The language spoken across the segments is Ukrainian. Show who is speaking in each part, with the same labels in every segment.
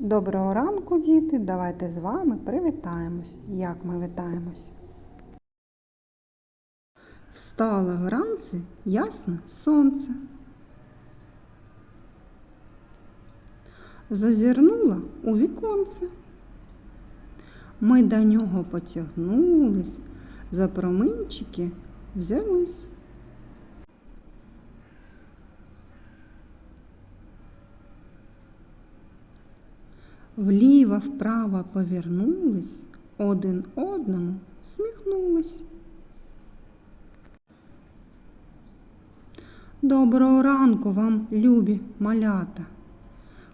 Speaker 1: Доброго ранку, діти! Давайте з вами привітаємось. Як ми вітаємось? Встала вранці ясне сонце. Зазирнула у віконце. Ми до нього потягнулись, за проминчики взялись. Вліво вправо повернулись, один одному всміхнулись. Доброго ранку вам, любі малята,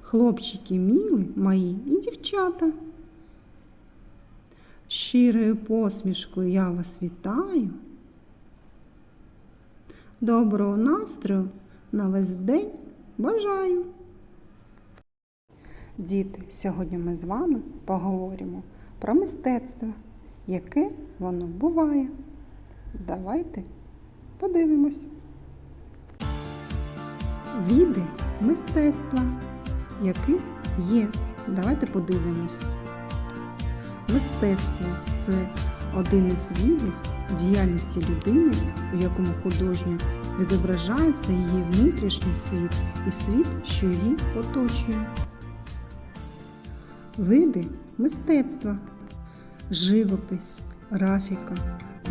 Speaker 1: хлопчики міли мої і дівчата. Щирою посмішкою я вас вітаю. Доброго настрою на весь день бажаю. Діти, сьогодні ми з вами поговоримо про мистецтво, яке воно буває. Давайте подивимось. Віди мистецтва, які є. Давайте подивимось. Мистецтво це один із видів діяльності людини, у якому художньо відображається її внутрішній світ і світ, що її оточує. Види мистецтва, живопис, графіка,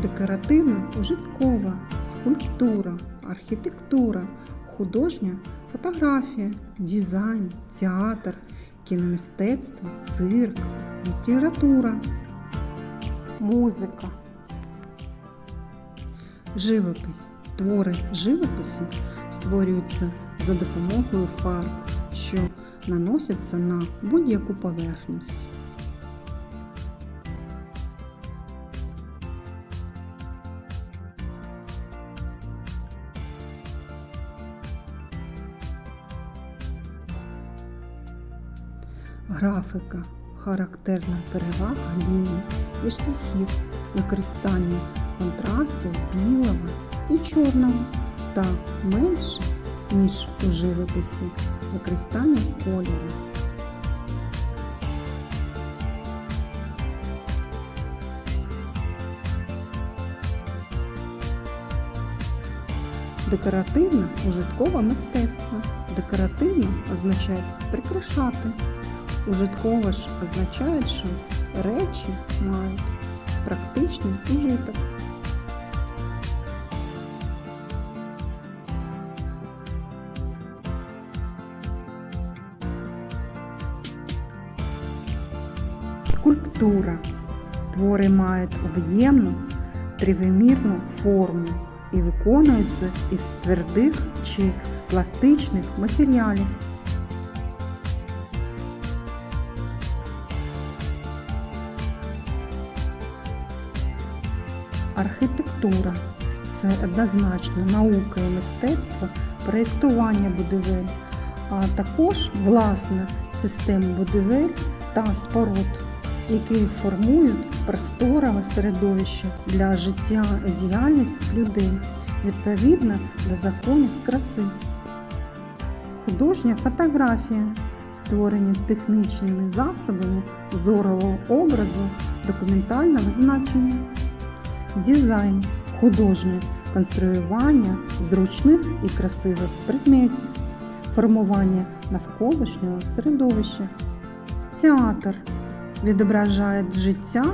Speaker 1: декоративно-ужиткова, скульптура, архітектура, художня фотографія, дизайн, театр, кіномистецтво, цирк, література, музика, живопис. Твори живопису створюються за допомогою фарб, наносяться на будь-яку поверхність. Графіка характерна перевага ліній і штрихів, використання контрастів білого і чорного та менше, ніж у живописі, використання кольору. Декоративне ужиткове мистецтво. Декоративно означає прикрашати. Ужиткове ж означає, що речі мають практичний ужиток. Скульптура. Твори мають об'ємну тривимірну форму і виконуються із твердих чи пластичних матеріалів. Архітектура це однозначно наука і мистецтво проєктування будівель, а також власна система будівель та споруд, які формують просторове середовище для життя і діяльності людей відповідно до законів краси. Художня фотографія створені технічними засобами зорового образу документального значення. Дизайн художнє конструювання зручних і красивих предметів, формування навколишнього середовища. Театр відображає життя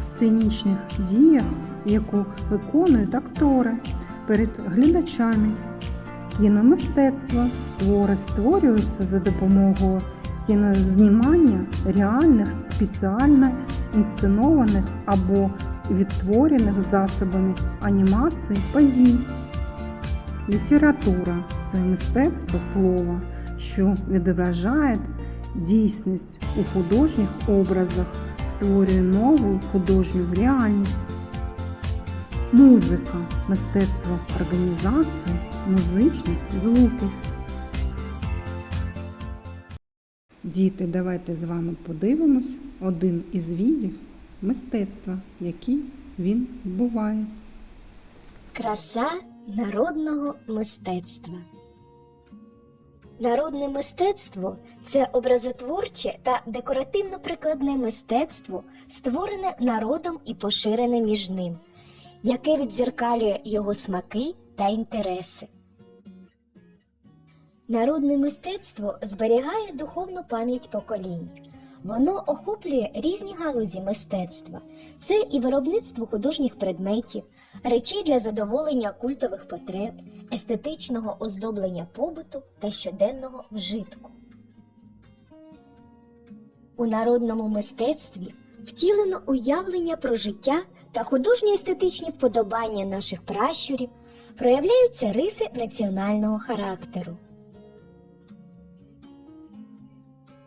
Speaker 1: в сценічних діях, яку виконують актори перед глядачами. Кіномистецтво твори створюються за допомогою кінознімання реальних спеціально інсценованих або відтворених засобами анімації подій. Література це мистецтво слова, що відображає дійсність у художніх образах, створює нову художню реальність. Музика мистецтво організації музичних звуків. Діти, давайте з вами подивимось один із видів мистецтва, який він буває.
Speaker 2: Краса народного мистецтва. Народне мистецтво це образотворче та декоративно-прикладне мистецтво, створене народом і поширене між ним, яке відзеркалює його смаки та інтереси. Народне мистецтво зберігає духовну пам'ять поколінь. Воно охоплює різні галузі мистецтва. Це і виробництво художніх предметів, речей для задоволення культових потреб, естетичного оздоблення побуту та щоденного вжитку. У народному мистецтві втілено уявлення про життя та художні естетичні вподобання наших пращурів, проявляються риси національного характеру.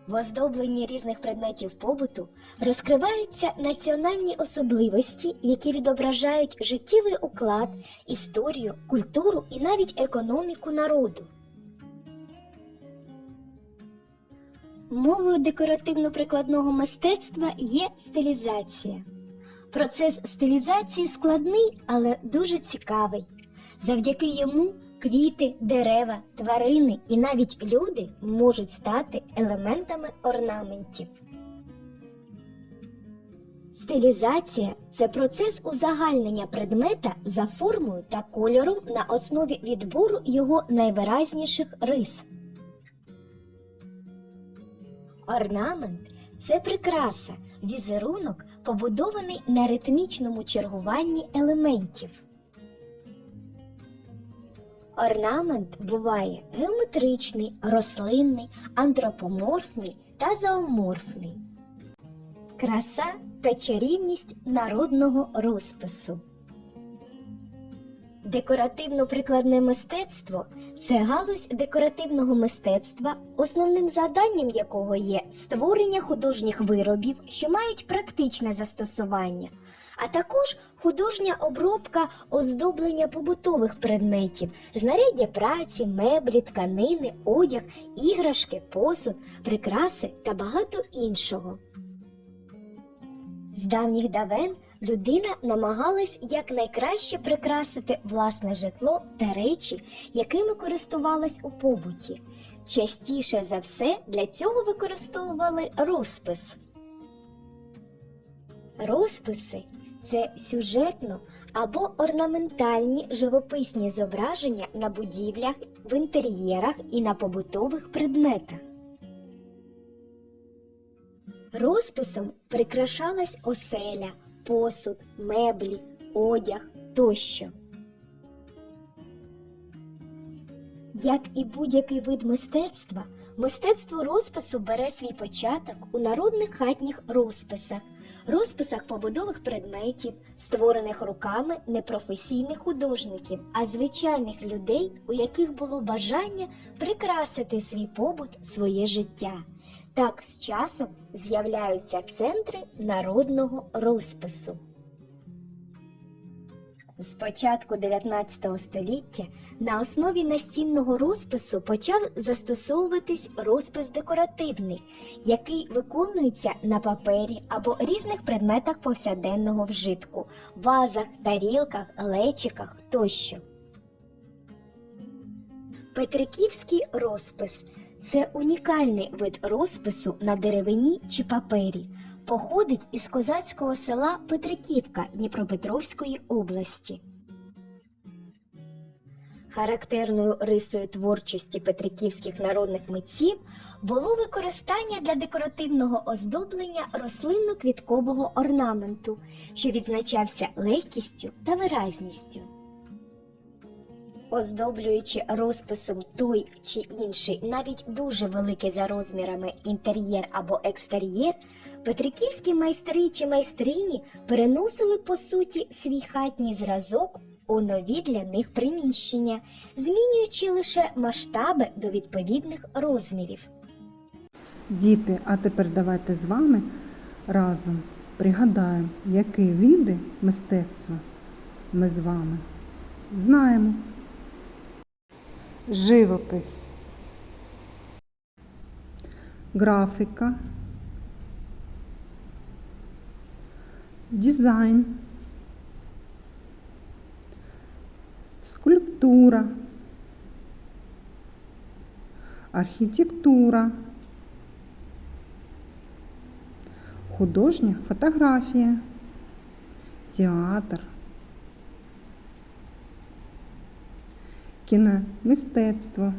Speaker 2: В оздобленні різних предметів побуту розкриваються національні особливості, які відображають життєвий уклад, історію, культуру і навіть економіку народу. Мовою декоративно-прикладного мистецтва є стилізація. Процес стилізації складний, але дуже цікавий. Завдяки йому квіти, дерева, тварини і навіть люди можуть стати елементами орнаментів. Стилізація це процес узагальнення предмета за формою та кольором на основі відбору його найвиразніших рис. Орнамент це прикраса, візерунок, побудований на ритмічному чергуванні елементів. Орнамент буває геометричний, рослинний, антропоморфний та зооморфний. Краса та чарівність народного розпису. Декоративно-прикладне мистецтво це галузь декоративного мистецтва, основним завданням якого є створення художніх виробів, що мають практичне застосування, а також художня обробка оздоблення побутових предметів, знаряддя праці, меблі, тканини, одяг, іграшки, посуд, прикраси та багато іншого. З давніх давен людина намагалась якнайкраще прикрасити власне житло та речі, якими користувалась у побуті. Частіше за все для цього використовували розпис. Розписи це сюжетно або орнаментальні живописні зображення на будівлях, в інтер'єрах і на побутових предметах. Розписом прикрашалась оселя, посуд, меблі, одяг тощо. Як і будь-який вид мистецтва, мистецтво розпису бере свій початок у народних хатніх розписах, розписах побудових предметів, створених руками непрофесійних художників, а звичайних людей, у яких було бажання прикрасити свій побут, своє життя. Так з часом з'являються центри народного розпису. З початку 19 століття на основі настінного розпису почав застосовуватись розпис декоративний, який виконується на папері або різних предметах повсякденного вжитку, вазах, тарілках, лечиках тощо. Петриківський розпис це унікальний вид розпису на деревині чи папері. Походить із козацького села Петриківка Дніпропетровської області. Характерною рисою творчості петриківських народних митців було використання для декоративного оздоблення рослинно-квіткового орнаменту, що відзначався легкістю та виразністю. Оздоблюючи розписом той чи інший, навіть дуже великий за розмірами інтер'єр або екстер'єр, петриківські майстри чи майстрині переносили по суті свій хатній зразок у нові для них приміщення, змінюючи лише масштаби до відповідних розмірів.
Speaker 1: Діти, а тепер давайте з вами разом пригадаємо, які види мистецтва ми з вами знаємо. Живопис, графіка, дизайн, скульптура, архітектура, художня фотографія, театр, кіномистецтво,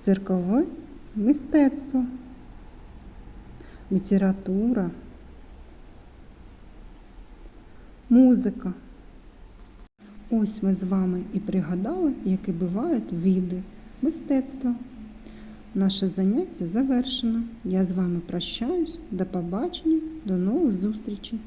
Speaker 1: циркове мистецтво, література, музика. Ось ми з вами і пригадали, які бувають види мистецтва. Наше заняття завершено. Я з вами прощаюсь. До побачення, до нових зустрічей.